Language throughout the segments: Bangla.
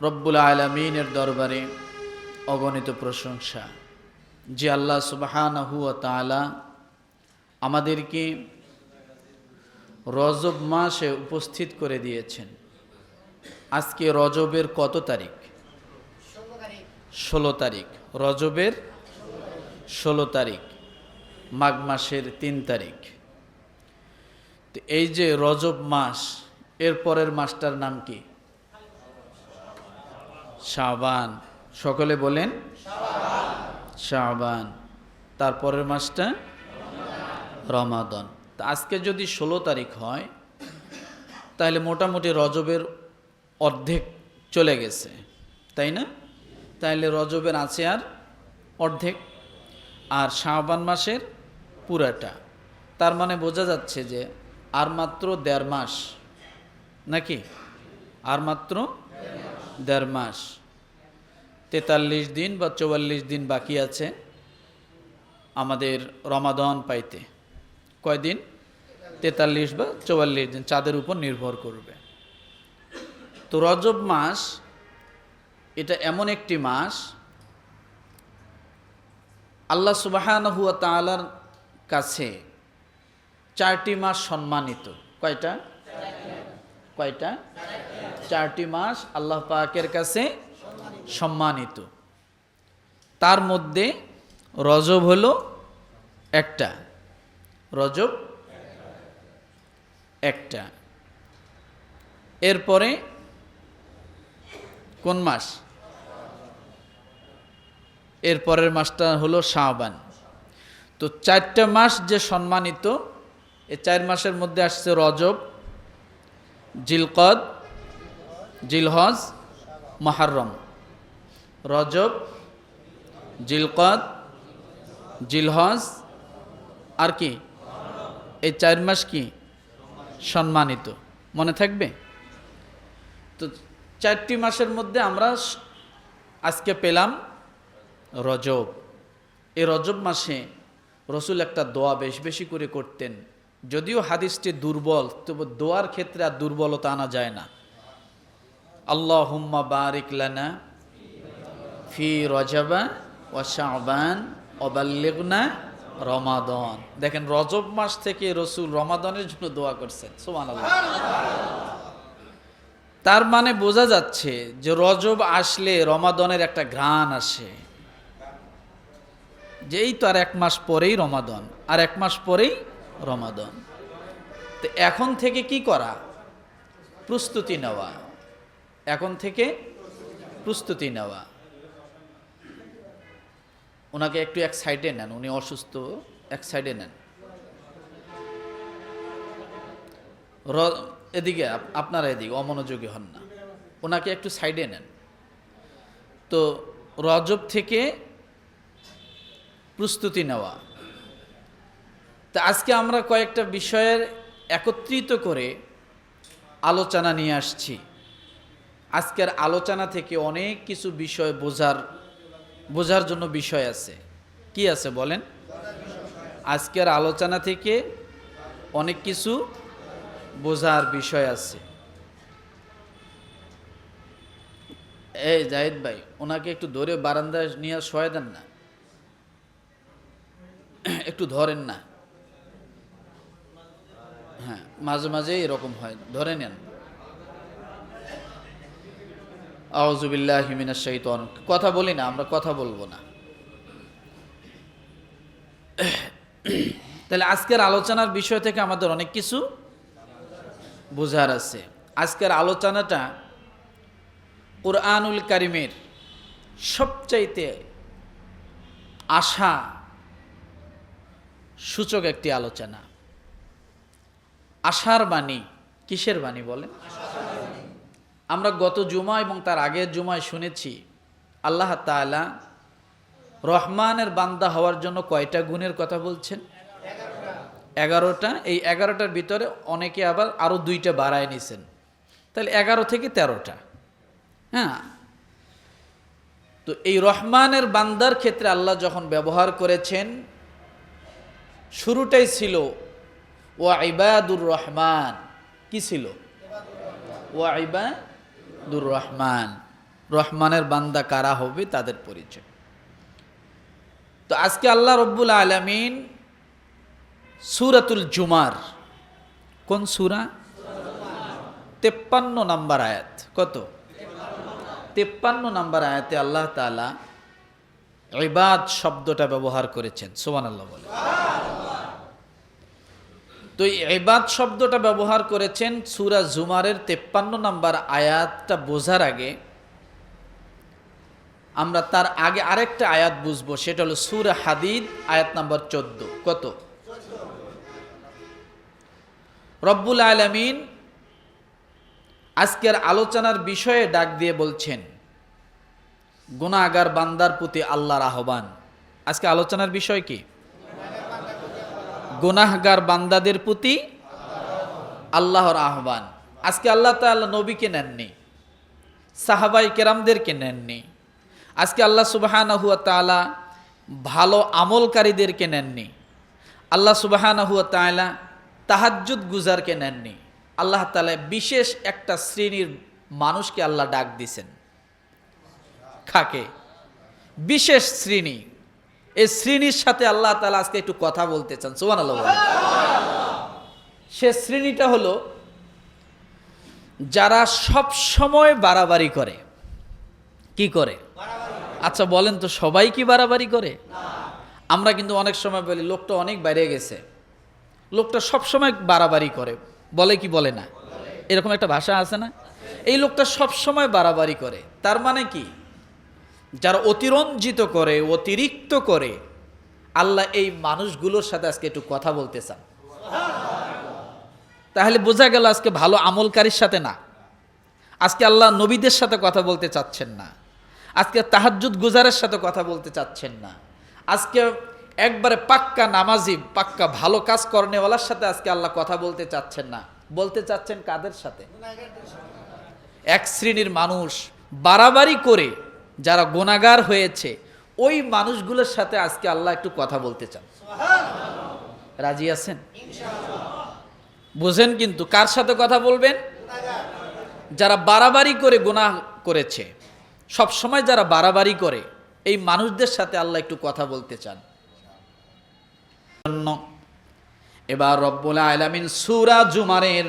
রব্বুল আলমিনের দরবারে অগণিত প্রশংসা। যে আল্লাহ সুবাহানহু তালা আমাদেরকে রজব মাসে উপস্থিত করে দিয়েছেন। আজকে রজবের কত তারিখ? ষোলো তারিখ। রজবের ষোলো তারিখ, মাঘ মাসের তিন তারিখ। এই যে রজব মাস, এর পরের মাসটার নাম কি? শাবান। সকলে বলেন, শাবান। তারপরের মাসটা? রমাদন। তা আজকে যদি ষোলো তারিখ হয়, তাহলে মোটামুটি রজবের অর্ধেক চলে গেছে, তাই না? তাহলে রজবের আছে আর অর্ধেক। আর শাবান মাসের পুরাটা। তার মানে বোঝা যাচ্ছে যে আর মাত্র দেড় মাস, নাকি? আর মাত্র দেড় মাস। তেতাল্লিশ দিন বা চুয়াল্লিশ দিন বাকি আছে আমাদের রমাদন পাইতে। কয়দিন তেতাল্লিশ বা চুয়াল্লিশ দিন চাঁদের উপর নির্ভর করবে। তো রজব মাস, এটা এমন একটি মাস, আল্লাহ সুবাহান হুয়া তালার কাছে চারটি মাস সম্মানিত। কয়টা? কয়টা? চারটি মাস আল্লাহ পাকের কাছে সম্মানিত। তার মধ্যে রজব হলো একটা। রজব একটা। এরপরে কোন মাস? এরপরের মাসটা হলো শাহবান তো চারটা মাস যে সম্মানিত এই চার মাসের মধ্যে আসছে রজব জিলকদ, জিলহজ, মাহারম। রজব, জিলকদ, জিলহজ, আর কি? এই চার মাস কি সম্মানিত? মনে থাকবে? তো চারটি মাসের মধ্যে আমরা আজকে পেলাম রজব। এই রজব মাসে রসুল একটা দোয়া বেশ বেশি করে করতেন। যদিও হাদিসটি দুর্বল, তবু দোয়ার ক্ষেত্রে আর দুর্বলতা আনা যায় না। আল্লাহ হুম্মা বারিক লানা ফি রজাবা ও শাহবান অবাল্লিগনা রমাদন। দেখেন, রজব মাস থেকে রসুল রমাদনের জন্য দোয়া করছেন সোমান তার মানে বোঝা যাচ্ছে যে রজব আসলে রমাদনের একটা ঘ্রাণ আসে। যেই তো আর এক মাস পরেই রমাদন, আর এক মাস পরেই রমাদন। তো এখন থেকে কি করা? প্রস্তুতি নেওয়া। এখন থেকে প্রস্তুতি নেওয়া। ওনাকে একটু এক সাইডে নেন, উনি অসুস্থ, এক সাইডে নেন। এদিকে আপনারা এদিকে, অমনোযোগী হন না। ওনাকে একটু সাইডে নেন। তো রজব থেকে প্রস্তুতি নেওয়া। তা আজকে আমরা কয়েকটা বিষয়ের একত্রিত করে আলোচনা নিয়ে আসছি। আজকের আলোচনা থেকে অনেক কিছু বিষয় বোঝার বোঝার জন্য বিষয় আছে। কি আছে বলেন? আজকের আলোচনা থেকে অনেক কিছু বোঝার বিষয় আছে। এই জাহিদ ভাই, ওনাকে একটু ধরে বারান্দায় নিয়ে শোয়া দেন না। একটু ধরেন না। হ্যাঁ মাঝে মাঝে এরকম হয়। ধরে নেন। আউজুবিল্লাহ হিমিনা শৈতন কথা বলি না, আমরা কথা বলব না। তাহলে আজকের আলোচনার বিষয় থেকে আমাদের অনেক কিছু বোঝার আছে। আজকের আলোচনাটা কোরআনুল কারিমের সবচাইতে আশা সূচক একটি আলোচনা। আশার বাণী, কিসের বাণী বলে? আমরা গত জুমা এবং তার আগের জুমায় শুনেছি, আল্লাহ তালা রহমানের বান্দা হওয়ার জন্য কয়টা গুণের কথা বলছেন? এগারোটা। এই এগারোটার ভিতরে অনেকে আবার আরও দুইটা বাড়ায় নিছেন। তাহলে এগারো থেকে তেরোটা। হ্যাঁ? তো এই রহমানের বান্দার ক্ষেত্রে আল্লাহ যখন ব্যবহার করেছেন, শুরুটাই ছিল ও ইবাদুর রহমান। কি ছিল? ও ইবাদুর রহমান। রহমানের বান্দা কারা হবে? তাদের পরিচয়। তো আজকে আল্লাহ রব্বুল আলমিন সুরাতুল জুমার কোন সুরা? তেপ্পান্ন নাম্বার আয়াত। কত? তেপ্পান্ন নাম্বার আয়াতে আল্লাহ তালা ইবাদ শব্দটা ব্যবহার করেছেন। সোমান আল্লাহ বলে। তো এই ইবাদ শব্দটা ব্যবহার করেছেন সুরা জুমারের তেপ্পান্ন নাম্বার আয়াতটা বোঝার আগে আমরা তার আগে আরেকটা আয়াত বুঝব, সেটা হলো সুরা হাদিদ, আয়াত নাম্বার চোদ্দ। কত? রব্বুল আলমিন আজকের আলোচনার বিষয়ে ডাক দিয়ে বলছেন গুণাগার বান্দার প্রতি আল্লাহর আহ্বান। আজকে আলোচনার বিষয় কি? গুনাহগার বান্দাদের প্রতি আল্লাহর আহ্বান। আজকে আল্লাহ তাআলা নবীকে নেননি, সাহাবাই কেরামদেরকে নেননি। আজকে আল্লাহ সুবাহানা হুয়া তাআলা ভালো আমলকারীদেরকে নেননি। আল্লাহ সুবাহানা হুয়া তাআলা তাহাজ্জুদ গুজারকে নেননি। আল্লাহ তাআলা বিশেষ একটা শ্রেণির মানুষকে আল্লাহ ডাক দিছেন। খাকে বিশেষ শ্রেণি। এই শ্রেণির সাথে আল্লাহ তালা আজকে একটু কথা বলতে চান সোমান আল্লাহ সে শ্রেণীটা হলো যারা সব সময় বাড়াবাড়ি করে। কি করে? আচ্ছা বলেন তো, সবাই কি বাড়াবাড়ি করে? আমরা কিন্তু অনেক সময় বলি, লোকটা অনেক বাইরে গেছে। লোকটা সব সময় বাড়াবাড়ি করে। বলে কি বলে না? এরকম একটা ভাষা আছে না? এই লোকটা সব সময় বাড়াবাড়ি করে। তার মানে কি? যারা অতিরঞ্জিত করে, অতিরিক্ত করে, আল্লাহ এই মানুষগুলোর সাথে আজকে একটু কথা বলতে চান। তাহলে বোঝা গেল আজকে ভালো আমলকারীর সাথে না। আজকে আল্লাহ নবীদের সাথে কথা বলতে চাচ্ছেন না। আজকে তাহাজ্জুদ গুজারের সাথে কথা বলতে চাচ্ছেন না। আজকে একবারে পাক্কা নামাজি, পাক্কা ভালো কাজ করনেওয়ালার সাথে আজকে আল্লাহ কথা বলতে চাচ্ছেন না। বলতে চাচ্ছেন কাদের সাথে? এক শ্রেণির মানুষ বাড়াবাড়ি করে যারা গোনাগার হয়েছে ওই মানুষগুলোর সাথে আজকে আল্লাহ একটু কথা বলতে চান। রাজি আছেন? বুঝেন কিন্তু কার সাথে কথা বলবেন? যারা বাড়াবাড়ি করে গোনা করেছে সব সময় যারা বাড়াবাড়ি করে এই মানুষদের সাথে আল্লাহ একটু কথা বলতে চান। এবার রব্বুল আলামিন সূরা জুমারের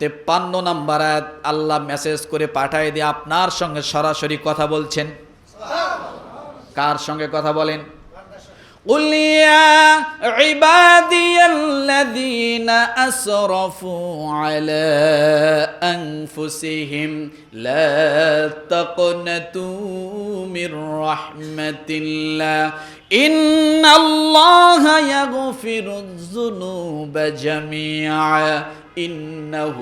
তেপ্পান্ন নাম্বার আল্লাহ মেসেজ করে পাঠায় দিয়ে আপনার সঙ্গে সরাসরি কথা বলছেন। কার সঙ্গে কথা বলেন? قل يا عبادي الذين أسرفوا على أنفسهم لا تقنطوا من رحمة الله إن الله يغفر الذنوب جميعا إنه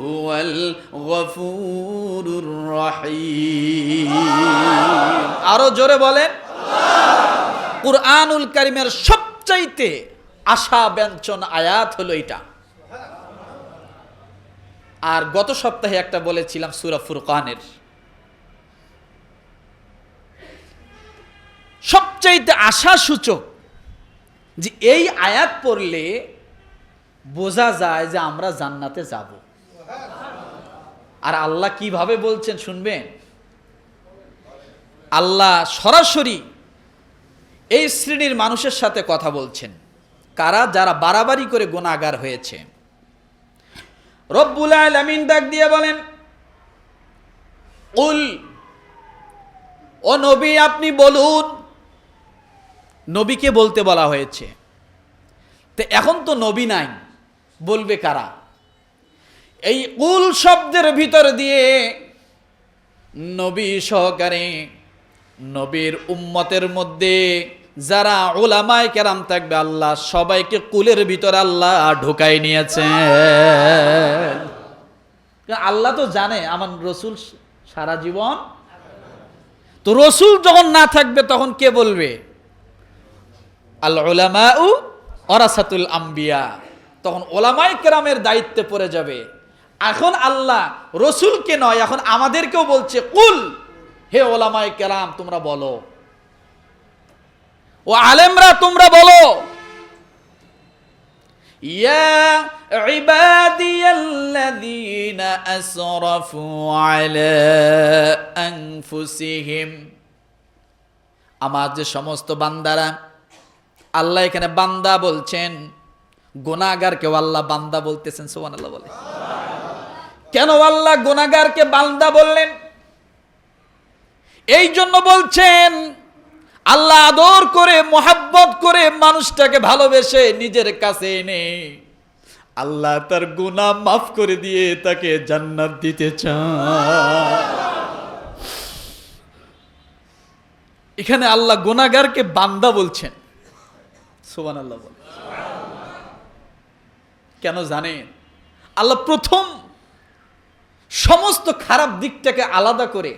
هو الغفور الرحيم আরো জোরে বলেন কুরআনুল কারিমের সবচাইতে আশা ব্যঞ্চন আয়াত হলো এটা। আর গত সপ্তাহে একটা বলেছিলাম সুরা ফুরকানের। সবচাইতে আশা সূচক যে এই আয়াত পড়লে বোঝা যায় যে আমরা জান্নাতে যাব। আর আল্লাহ কীভাবে বলছেন শুনবেন? আল্লাহ সরাসরি এই শ্রেণির মানুষের সাথে কথা বলছেন। কারা? যারা বাড়াবাড়ি করে গোনাগার হয়েছে। রব্বুল আলামিন ডাক দিয়ে বলেন, উল, ও নবী, আপনি বলুন। নবীকে বলতে বলা হয়েছে। তো এখন তো নবী নাই, বলবে কারা? এই উল শব্দের ভিতর দিয়ে নবী সহকারে নবীর উম্মতের মধ্যে যারা ওলামায় কেরাম থাকবে, আল্লাহ সবাইকে কুলের ভিতরে আল্লাহ ঢুকাই নিয়েছে। আল্লাহ তো জানে, আমার রসুল সারা জীবন। তো রসুল যখন না থাকবে, তখন কে বলবে? আল্লাহ ওলামা উ অরাসাতুল আম্বিয়া। তখন ওলামাই কেরামের দায়িত্বে পড়ে যাবে। এখন আল্লাহ রসুলকে নয়, এখন আমাদেরকেও বলছে, কুল, হে ওলামাই কেরাম, তোমরা বলো। ও আলেমরা, তোমরা বলো। ইয়া আমার যে সমস্ত বান্দারা, আল্লাহ এখানে বান্দা বলছেন গোনাগারকেও আল্লাহ বান্দা বলতেছেন, সুবহানাল্লাহ বলে। কেন আল্লাহ গোনাগারকে বান্দা বললেন? এই জন্য বলছেন আল্লাহ আদর করে, মোহাব্বত করে মানুষটাকে ভালোবেসে নিজের কাছে এনে আল্লাহ তার গুনাহ মাফ করে দিয়ে তাকে জান্নাত দিতে এখানে আল্লাহ গুনাহগারকে বান্দা বলছেন। সুবান আল্লাহ বল কেন জানেন? আল্লাহ প্রথম সমস্ত খারাপ দিকটাকে আলাদা করে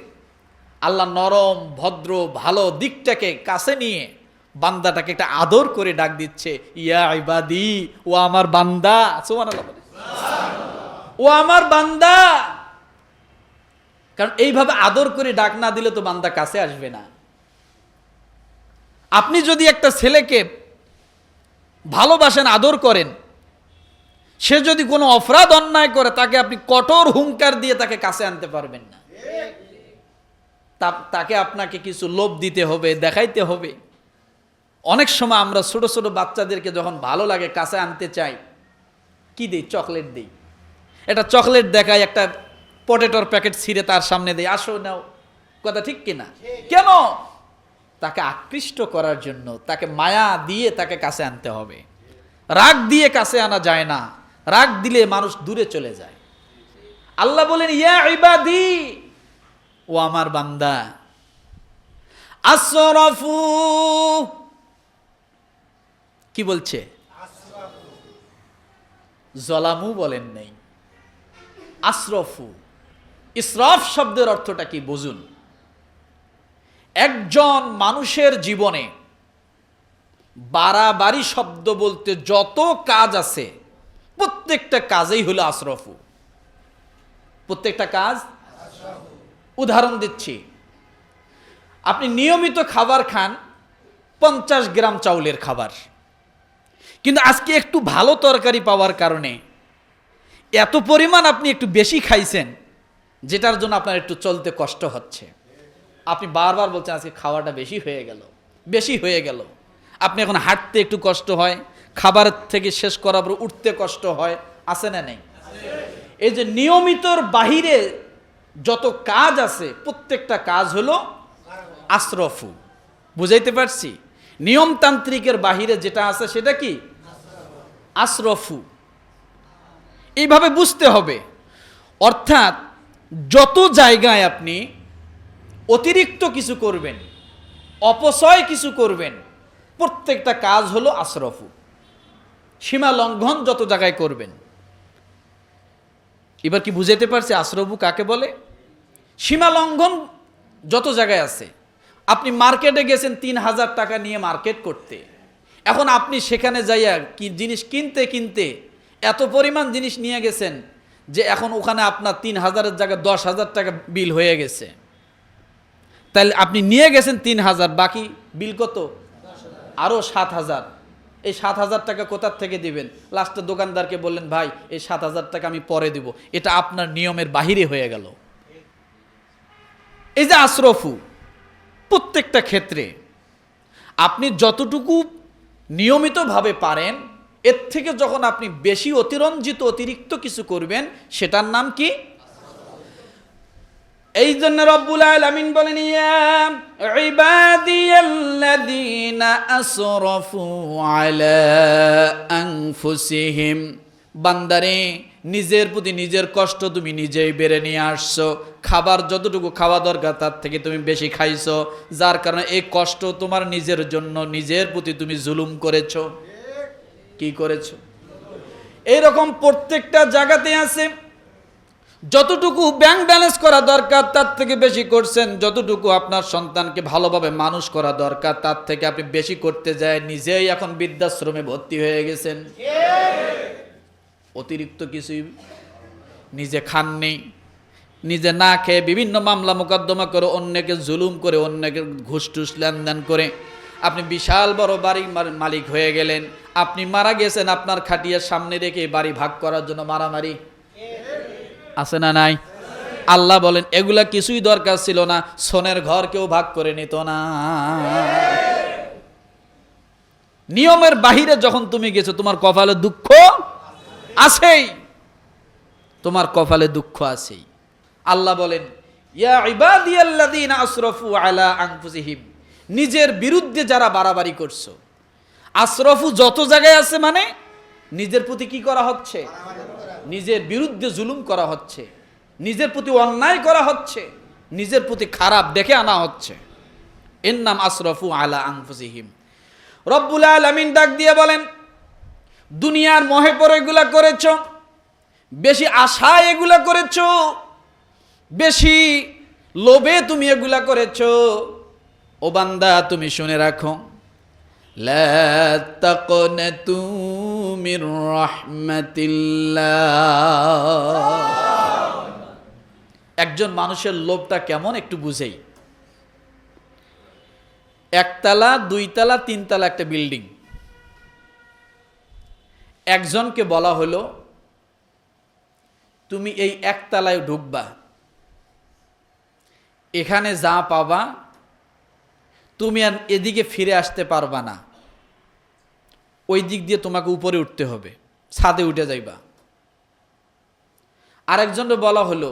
আল্লাহ নরম, ভদ্র, ভালো দিকটাকে কাছে নিয়ে বান্দাটাকে একটা আদর করে ডাক দিচ্ছে, ইয়া ইবাদি, ও আমার বান্দা। ও আমার বান্দা! কারণ এইভাবে আদর করে ডাক না দিলে তো বান্দা কাছে আসবে না। আপনি যদি একটা ছেলেকে ভালোবাসেন, আদর করেন, সে যদি কোনো অপরাধ অন্যায় করে, তাকে আপনি কঠোর হুঙ্কার দিয়ে তাকে কাছে আনতে পারবেন না। তাকে আপনাকে কিছু লোভ দিতে হবে, দেখাইতে হবে। অনেক সময় আমরা ছোট ছোট বাচ্চাদেরকে যখন ভালো লাগে কাছে আনতে চাই, কি দিই? চকলেট দিই। এটা চকলেট দেখায়, একটা পটেটোর প্যাকেট ছিঁড়ে তার সামনে দেয়, আসো নাও। কথা ঠিক কিনা কেন? তাকে আকৃষ্ট করার জন্য, তাকে মায়া দিয়ে তাকে কাছে আনতে হবে। রাগ দিয়ে কাছে আনা যায় না। রাগ দিলে মানুষ দূরে চলে যায়। আল্লাহ বলেন, ইয়া ইবাদি ও আমার বান্দা। আসরফু। কি বলছে? জলামু বলেন নেই। আশরফু ইসরাফ শব্দের অর্থটা কি বুঝুন? একজন মানুষের জীবনে বাড়াবাড়ি শব্দ বলতে যত কাজ আছে, প্রত্যেকটা কাজেই হলো আশরফু প্রত্যেকটা কাজ উদাহরণ দিচ্ছি। আপনি নিয়মিত খাবার খান পঞ্চাশ গ্রাম চাউলের খাবার। কিন্তু আজকে একটু ভালো তরকারি পাওয়ার কারণে এত পরিমাণ আপনি একটু বেশি খাইছেন, যেটার জন্য আপনার একটু চলতে কষ্ট হচ্ছে। আপনি বারবার বলছেন, আজকে খাওয়াটা বেশি হয়ে গেল, বেশি হয়ে গেল। আপনি এখন হাঁটতে একটু কষ্ট হয়, খাবার থেকে শেষ করার উঠতে কষ্ট হয়, আছে না নেই? এই যে নিয়মিতর বাহিরে যত কাজ আছে, প্রত্যেকটা কাজ হলো আশরফু। বুঝাইতে পারছি? নিয়মতান্ত্রিকের বাহিরে যেটা আছে সেটা কি? আশরফু। এইভাবে বুঝতে হবে। অর্থাৎ যত জায়গায় আপনি অতিরিক্ত কিছু করবেন, অপচয় কিছু করবেন, প্রত্যেকটা কাজ হলো আশরফু। সীমা লঙ্ঘন যত জায়গায় করবেন। এবার কি বুঝাইতে পারছে? আশ্রবু কাকে বলে? সীমা লঙ্ঘন যত জায়গায় আছে। আপনি মার্কেটে গেছেন তিন হাজার টাকা নিয়ে মার্কেট করতে। এখন আপনি সেখানে যাইয়া কি জিনিস কিনতে কিনতে এত পরিমাণ জিনিস নিয়ে গেছেন যে এখন ওখানে আপনার তিন হাজারের জায়গায় দশ হাজার টাকা বিল হয়ে গেছে। তাহলে আপনি নিয়ে গেছেন তিন হাজার, বাকি বিল কত? আরও সাত হাজার। এই সাত হাজার টাকা কোথার থেকে দিবেন? লাস্টে দোকানদারকে বললেন, ভাই, এই সাত হাজার টাকা আমি পরে দিব। এটা আপনার নিয়মের বাহিরে হয়ে গেল। এই যে আশরফু, প্রত্যেকটা ক্ষেত্রে আপনি যতটুকু নিয়মিতভাবে পারেন, এর থেকে যখন আপনি বেশি অতিরঞ্জিত অতিরিক্ত কিছু করবেন, সেটার নাম কি? এই জন্য রব্বুল আলামিন বলেন বান্দারে, নিজের প্রতি নিজের কষ্ট তুমি নিজেই বেড়ে নিয়ে আসছো। খাবার যতটুকু খাওয়া দরকার, তার থেকে তুমি বেশি খাইছো। যার কারণে এই কষ্ট তোমার নিজের জন্য, নিজের প্রতি তুমি জুলুম করেছ। কি করেছ? এইরকম প্রত্যেকটা জায়গাতে আছে যতটুকু ব্যাংক ব্যালেন্স করা দরকার, তার থেকে বেশি করছেন। যতটুকু আপনার সন্তানকে ভালোভাবে মানুষ করা দরকার, তার থেকে আপনি বেশি করতে যায়। নিজেই এখন বৃদ্ধাশ্রমে ভর্তি হয়ে গেছেন। অতিরিক্ত কিছুই নিজে খাননি নিজে না খেয়ে বিভিন্ন মামলা মোকদ্দমা করে অন্যকে জুলুম করে, অন্যকে ঘুষ টুস লেনদেন করে। আপনি বিশাল বড় বাড়ির মালিক হয়ে গেলেন। আপনি মারা গেছেন, আপনার খাটিয়ার সামনে রেখে বাড়ি ভাগ করার জন্য মারামারি। আছে না নাই? আল্লাহ বলেন, এগুলা কিছুই দরকার ছিল না, সোনের ঘর কেউ ভাগ করে নিত না। নিয়মের বাহিরে যখন তুমি গেছো, তোমার কপালে দুঃখ আছেই। তোমার কপালে দুঃখ আছেই। আল্লাহ বলেন আসরাফু আলা আনফুসিহিম, নিজের বিরুদ্ধে যারা বাড়াবাড়ি করছ আশরফু যত জায়গায় আছে মানে নিজের প্রতি কি করা হচ্ছে? নিজের বিরুদ্ধে জুলুম করা হচ্ছে, নিজের প্রতি অন্যায় করা হচ্ছে, নিজের প্রতি খারাপ দেখে আনা হচ্ছে। এর নাম আশরফু আলা আনফুসিহিম। রব্বুল আলামিন ডাক দিয়ে বলেন, দুনিয়ার মহে পরে এগুলা করেছ, বেশি আশায় এগুলা করেছ, বেশি লোভে তুমি এগুলা করেছ। ও বান্দা, তুমি শুনে রাখো। لا تقنطوا من رحمة الله একজন মানুষের লোভটা কেমন একটু বুঝেই একতলা দুইতলা তিনতলা একটা বিল্ডিং একজনকে বলা হলো তুমি এই একতলায় ঢুকবা এখানে যা পাবা তুমি আর এদিকে ফিরে আসতে পারবা না। ওই দিক দিয়ে তোমাকে উপরে উঠতে হবে, ছাদে উঠে যাইবা। আরেকজনকে বলা হলো,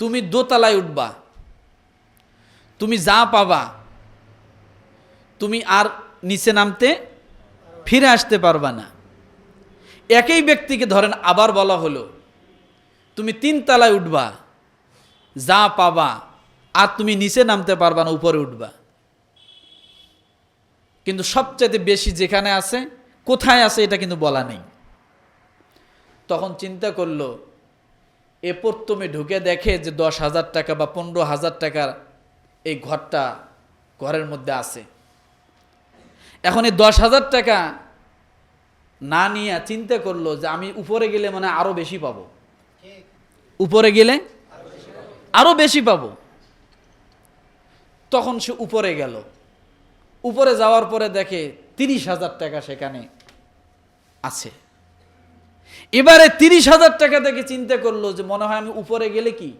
তুমি দোতলায় উঠবা, তুমি যা পাবা, তুমি আর নিচে নামতে ফিরে আসতে পারবা না। একই ব্যক্তিকে ধরেন আবার বলা হলো, তুমি তিন তলায় উঠবা, যা পাবা, আর তুমি নিচে নামতে পারবা না, উপরে উঠবা। কিন্তু সবচাইতে বেশি যেখানে আছে, কোথায় আছে এটা কিন্তু বলা নেই। তখন চিন্তা করল, এ প্রথমে ঢুকে দেখে যে দশ হাজার টাকা বা পনেরো হাজার টাকার এই ঘরটা ঘরের মধ্যে আছে। এখন এই দশ হাজার টাকা না নিয়ে চিন্তা করল যে আমি উপরে গেলে মানে আরও বেশি পাবো। উপরে গেলে আরও বেশি পাবো। তখন সে উপরে গেল। উপরে যাওয়ার পরে দেখে তিরিশ হাজার টাকা সেখানে আছে। এবারে তিরিশ হাজার টাকা থেকে চিন্তা করল যে মনে হয় আমি উপরে গেলে কি?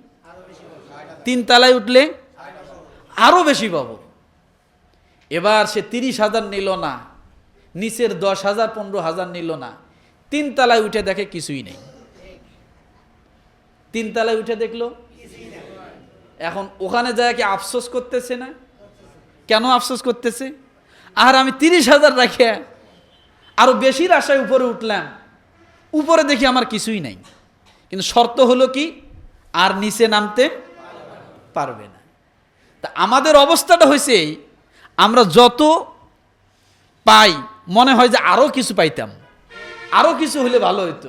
তিন তালায় উঠলে আরও বেশি পাবো। এবার সে তিরিশ হাজার নিল না, নিচের দশ হাজার, পনেরো হাজার নিল না। তিন তালায় উঠে দেখে কিছুই নেই। তিন তালায় উঠে দেখল, এখন ওখানে যায় কি আফসোস করতেছে না? কেন আফসোস করতেছে? আর আমি তিরিশ হাজার রাখে আরও বেশির আশায় উপরে উঠলাম। উপরে দেখি আমার কিছুই নাই। কিন্তু শর্ত হলো কি? আর নিচে নামতে পারবে না। তা আমাদের অবস্থাটা হয়েছে এই, আমরা যত পাই মনে হয় যে আরও কিছু পাইতাম। আরও কিছু হলে ভালো হতো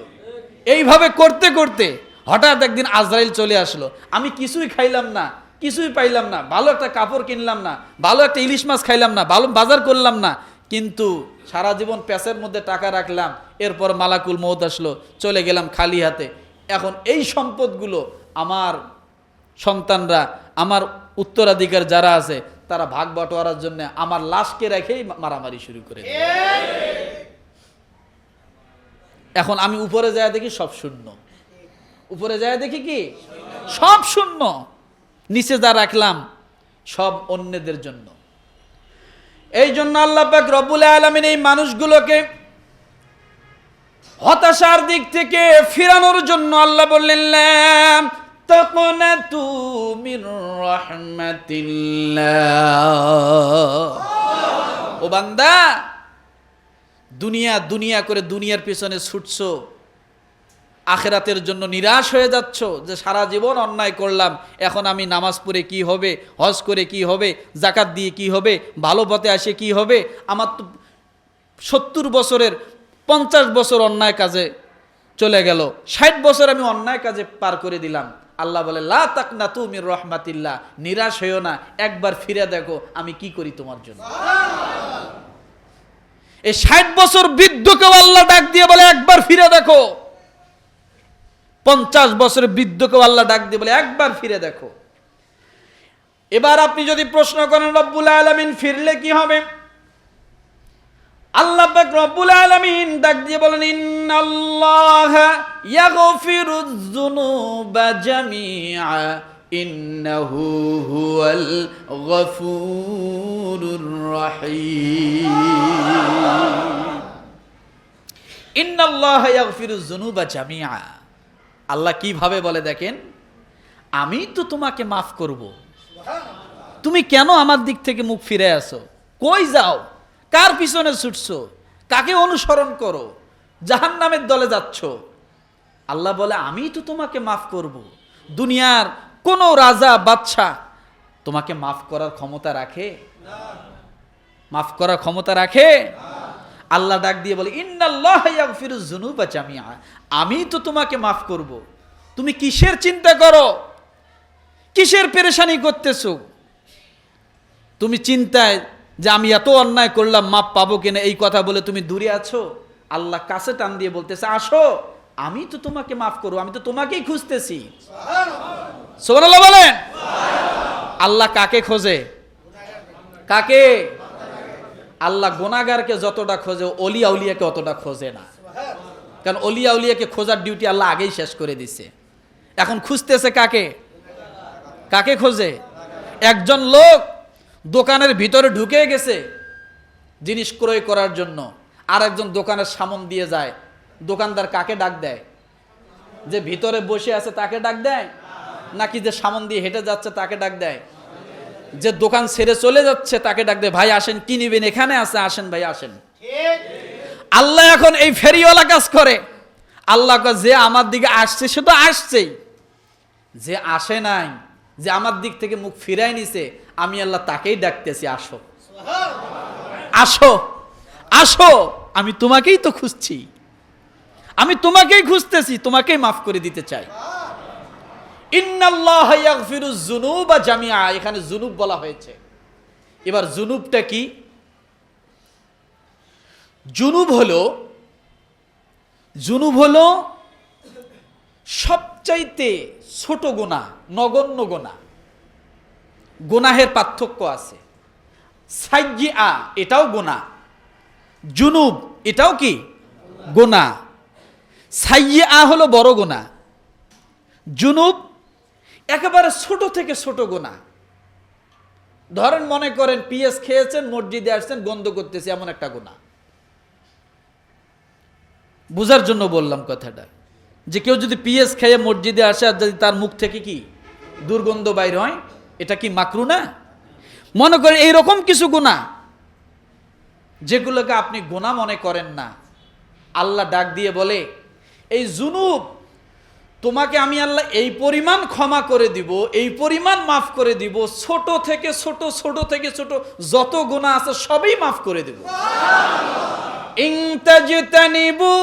এইভাবে করতে করতে হঠাৎ একদিন আজরাইল চলে আসলো। আমি কিছুই খাইলাম না। কিছুই পাইলাম না। ভালো একটা কাপড় কিনলাম না, ভালো একটা ইলিশ মাছ খাইলাম না, ভালো বাজার করলাম না। কিন্তু সারা জীবন প্যাসের মধ্যে টাকা রাখলাম, এরপর মালাকুল মৌত আসলো, চলে গেলাম খালি হাতে। এখন এই সম্পদগুলো আমার সন্তানরা, আমার উত্তরাধিকার যারা আছে, তারা ভাগ বাটোয়ারার জন্য আমার লাশকে রেখেই মারামারি শুরু করে এখন আমি উপরে যায় দেখি সব শূন্য। উপরে যায় দেখি কি? সব শূন্য। নিচে যা রাখলাম, সব অন্যদের জন্য। এই জন্য আল্লাহ পাক রব্বুল আলমিন এই মানুষগুলোকে হতাশার দিক থেকে ফিরানোর জন্য আল্লাহ বললেন "লাম তাকুনাতু মির রাহমাতিল্লাহ। ও বান্দা, দুনিয়া দুনিয়া করে দুনিয়ার পিছনে ছুটছো। আখেরাতের জন্য নিরাশ হয়ে যাচ্ছ যে সারা জীবন অন্যায় করলাম এখন আমি নামাজ পড়ে কি হবে হজ করে কি হবে জাকাত দিয়ে কি হবে ভালো পথে আসে কি হবে? আমার তো সত্তর বছরের পঞ্চাশ বছর অন্যায় কাজে চলে গেল। ষাট বছর আমি অন্যায় কাজে পার করে দিলাম। আল্লাহ বলে লা তাক না তুমি রহমাতিল্লাহ। নিরাশ হইও না একবার ফিরে দেখো আমি কি করি তোমার জন্য। এই ষাট বছর বৃদ্ধকেও আল্লাহ ডাক দিয়ে বলে একবার ফিরে দেখো। পঞ্চাশ বছরের বৃদ্ধকেও আল্লাহ ডাক দিয়ে বলে, একবার ফিরে দেখো। এবার আপনি যদি প্রশ্ন করেন, রব্বুল আলমিন ফিরলে কি হবে? আল্লাহ পাক রব্বুল আলামিন ডাক দিয়ে বলেন, ইন্নাল্লাহা ইয়াগফিরুয যুনুবা জামিআ, ইন্নাহু হুয়াল গফুরুর রহিম। ইন্নাল্লাহ ইয়াগফিরুয যুনুবা জামিআ। আল্লাহ কীভাবে বলে দেখেন? আমি তো তোমাকে মাফ করব। তুমি কেন আমার দিক থেকে মুখ ফিরে আসো? কই যাও? কার পিছনে ছুটছো? কাকে অনুসরণ করো? জাহান নামের দলে যাচ্ছ। আল্লাহ বলে, আমি তো তোমাকে মাফ করব। দুনিয়ার কোনো রাজা বাদশা তোমাকে মাফ করার ক্ষমতা রাখে? মাফ করার ক্ষমতা রাখে? আল্লাহ ডাক দিয়ে বলে, ইন্নাল্লাহ ইয়াগফিরুজ যুনুবা জামিআ। আমি তো তোমাকে মাফ করব। তুমি কিসের চিন্তা করো? কিসের পেরেশানি করতেছো? তুমি চিন্তায় যে আমি এত অন্যায় করলাম, মাপ পাবো কিনা এই কথা বলে তুমি দূরে আছো? আল্লাহ কাছে টান দিয়ে বলতেছে, আসো, আমি তো তোমাকে মাফ করব, আমি তো তোমাকেই খুঁজতেছি। সোমানাল্লাহ বলেন। আল্লাহ কাকে খোঁজে? কাকে? আল্লাহ গোনাগারকে যতটা খোঁজে অলিয়া উলিয়াকে অতটা খোঁজে না। কারণ অলিয়া উলিয়াকে খোঁজার ডিউটি আল্লাহ আগেই শেষ করে দিছে। এখন খুঁজতেছে কাকে? কাকে খোঁজে? একজন লোক দোকানের ভিতরে ঢুকে গেছে, জিনিস ক্রয় করার জন্য। আর একজন দোকানের সামন দিয়ে যায়। দোকানদার কাকে ডাক দেয়? যে ভিতরে বসে আছে তাকে ডাক দেয়? নাকি যে সামন দিয়ে হেঁটে যাচ্ছে তাকে ডাক দেয়? যে দোকান ছেড়ে চলে যাচ্ছে, তাকে ডাক দেয় ভাই, আসেন, কি নিবেন? এখানে আছে, আসেন, ভাই, আসেন। আল্লাহ এখন এই ফেরিওয়ালা কাজ করে। আল্লাহ যে আমার দিকে আসছে, সে তো আসছেই। যে আসে নাই, যে আমার দিক থেকে মুখ ফিরাই নিছে, আমি আল্লাহ তাকেই ডাকতেছি, আসো। আসো আসো, আমি তোমাকেই তো খুঁজছি। আমি তোমাকেই খুঁজতেছি, তোমাকেই মাফ করে দিতে চাই। ইন্নাল্লাহ ইয়াগফিরুজ যুনুবা জামিআ, এখানে জুনুব বলা হয়েছে। এবার জুনুবটা কি? জুনুব হলো জুনুব হলো সবচাইতে ছোট গোনা, নগণ্য গোনা। গোনাহের পার্থক্য আছে। সাইয়্যা এটাও গোনা। জুনুব এটাও কি? গোনা। সাইয়্যা হলো বড় গোনা। জুনুব একেবারে ছোট থেকে ছোট গোনা। ধরেন মনে করেন পিএস খেয়েছেন, মসজিদে আসছেন, গন্ধ করতেছে, এমন একটা গোনা। বুঝার জন্য বললাম কথাটা, যে কেউ যদি পিএস খেয়ে মসজিদে আসে আর যদি তার মুখ থেকে কি দুর্গন্ধ বাইর হয়, এটা কি মাকরু না? মনে করেন এইরকম কিছু গুণা যেগুলোকে আপনি গোনা মনে করেন না। আল্লাহ ডাক দিয়ে বলে, এই জুনুব তোমাকে আমি আল্লাহ এই পরিমাণ ক্ষমা করে দিব, এই পরিমাণ মাফ করে দিব, ছোট থেকে ছোট ছোট থেকে ছোট, যত গুণা আছে সবই মাফ করে দিব। ইন তাজতানিবু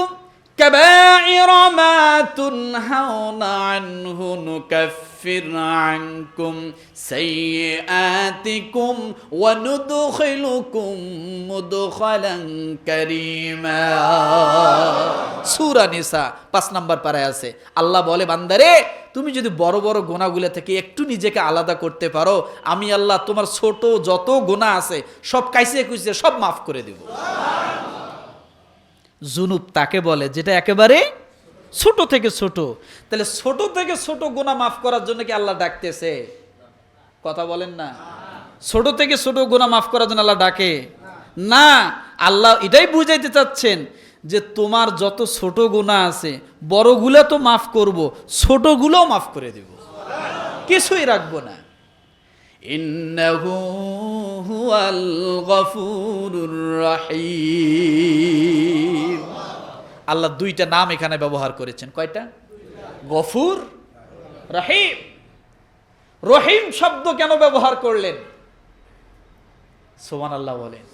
كبائر ما تنهون عنه نكفر عنكم سيئاتكم وندخلكم مدخلا كريما সূরা নিসা পাঁচ নাম্বার পারায় আছে আল্লাহ বলে বান্দারে তুমি যদি বড় বড় গোনাগুলো থেকে একটু নিজেকে আলাদা করতে পারো আমি আল্লাহ তোমার ছোট যত গোনা আছে সব কাইসে কুইসে সব মাফ করে দেব জুনুব তাকে বলে, যেটা একেবারে ছোট থেকে ছোট। তাহলে ছোট থেকে ছোট গুণা মাফ করার জন্য কি আল্লাহ ডাকতেছে? কথা বলেন না। ছোট থেকে ছোট গুণা মাফ করার জন্য আল্লাহ ডাকে। না, আল্লাহ এটাই বুঝাইতে চাচ্ছেন যে তোমার যত ছোট গুণা আছে, বড়গুলো তো মাফ করব, ছোটগুলোও মাফ করে দেব। কিছুই রাখব না। ইন্নাহু হুয়াল গফুরুর রহিম আল্লাহ দুইটা নাম এখানে ব্যবহার করেছেন। কয়টা? গফুর রহিম। রহিম শব্দ কেন ব্যবহার করলেন? সোমান আল্লাহ বলেন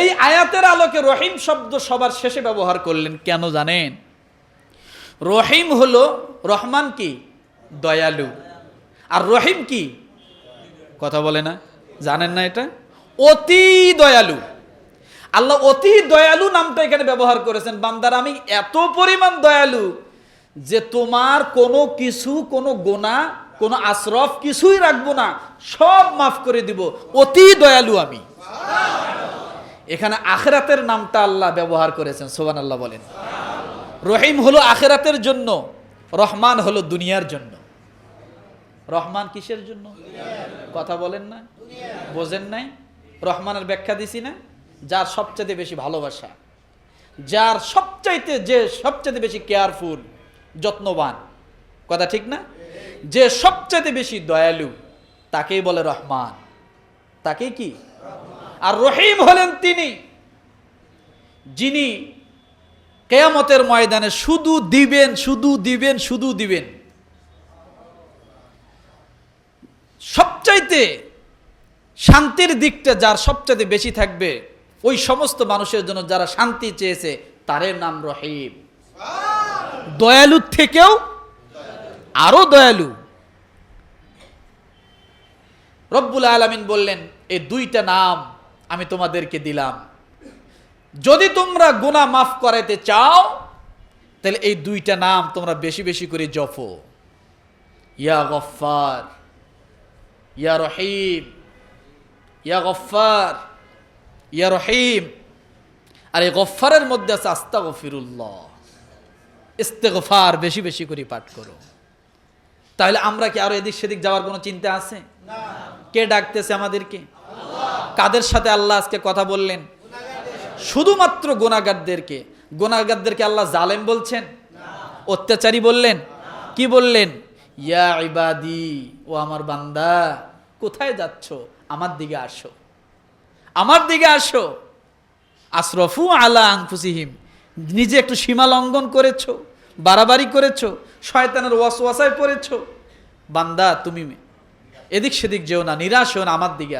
এই আয়াতের আলোকে রহিম শব্দ সবার শেষে ব্যবহার করলেন কেন জানেন? রহিম হলো রহমান কি? দয়ালু। আর রহিম কি? কথা বলে না, জানেন না এটা? অতি দয়ালু। আল্লাহ অতি দয়ালু নামটা এখানে ব্যবহার করেছেন। বান্দার, আমি এত পরিমাণ দয়ালু যে তোমার কোনো কিছু, কোনো গোনা কোনো আশরফ কিছুই রাখব না, সব মাফ করে দিব। অতি দয়ালু আমি। এখানে আখেরাতের নামটা আল্লাহ ব্যবহার করেছেন সোবান আল্লাহ বলেন। রহিম হলো আখেরাতের জন্য, রহমান হলো দুনিয়ার জন্য। রহমান কিসের জন্য? কথা বলেন না, বোঝেন নাই, রহমানের ব্যাখ্যা দিছি না, যার সবচেয়ে বেশি ভালোবাসা, যার সবচাইতে যে সবচেয়ে বেশি কেয়ারফুল, যত্নবান, কথা ঠিক না? যে সবচেয়ে বেশি দয়ালু, তাকেই বলে রহমান। তাকেই কি? আর রহিম হলেন তিনি, যিনি কেয়ামতের ময়দানে শুধু দিবেন শুধু দিবেন শুধু দিবেন। সবচাইতে শান্তির দিকটা যার সবচাইতে বেশি থাকবে, ওই সমস্ত মানুষের জন্য যারা শান্তি চেয়েছে তারের নাম রহিম। দয়ালুর থেকেও আরও দয়ালু। রব্বুল আলমিন বললেন এই দুইটা নাম আমি তোমাদেরকে দিলাম। যদি তোমরা গুণা মাফ করাইতে চাও, তাহলে এই দুইটা নাম তোমরা বেশি বেশি করে জফো ইয়া গফার ইয়া রহিম ইয়া গফার ইয়া রহিম আর এই গফারের মধ্যে আছে আস্তা গফিরুল্লাহ ইস্তেগফার বেশি বেশি করে পাঠ করো। তাহলে আমরা কি আরও এদিক সেদিক যাওয়ার কোনো চিন্তা আছে? কে ডাকতেছে আমাদেরকে? কাদের সাথে আল্লাহ আজকে কথা বললেন? শুধুমাত্র গোনাগারদেরকে গোনাগারদেরকে আল্লাহ জালেম বলছেন? অত্যাচারী বললেন? কি বললেন? ইয়া ইবাদি, ও আমার বান্দা, কোথায় যাচ্ছ? আমার দিকে আসো। আমার দিকে আসো। আশরফু আলা আংফুসিহিম নিজে একটু সীমা লঙ্ঘন করেছ, বাড়াবাড়ি করেছ, শয়তানের ওয়াসওয়াসায় পড়েছো। বান্দা, তুমি এদিক সেদিক যেও না, নিরাশ হও না, আমার দিকে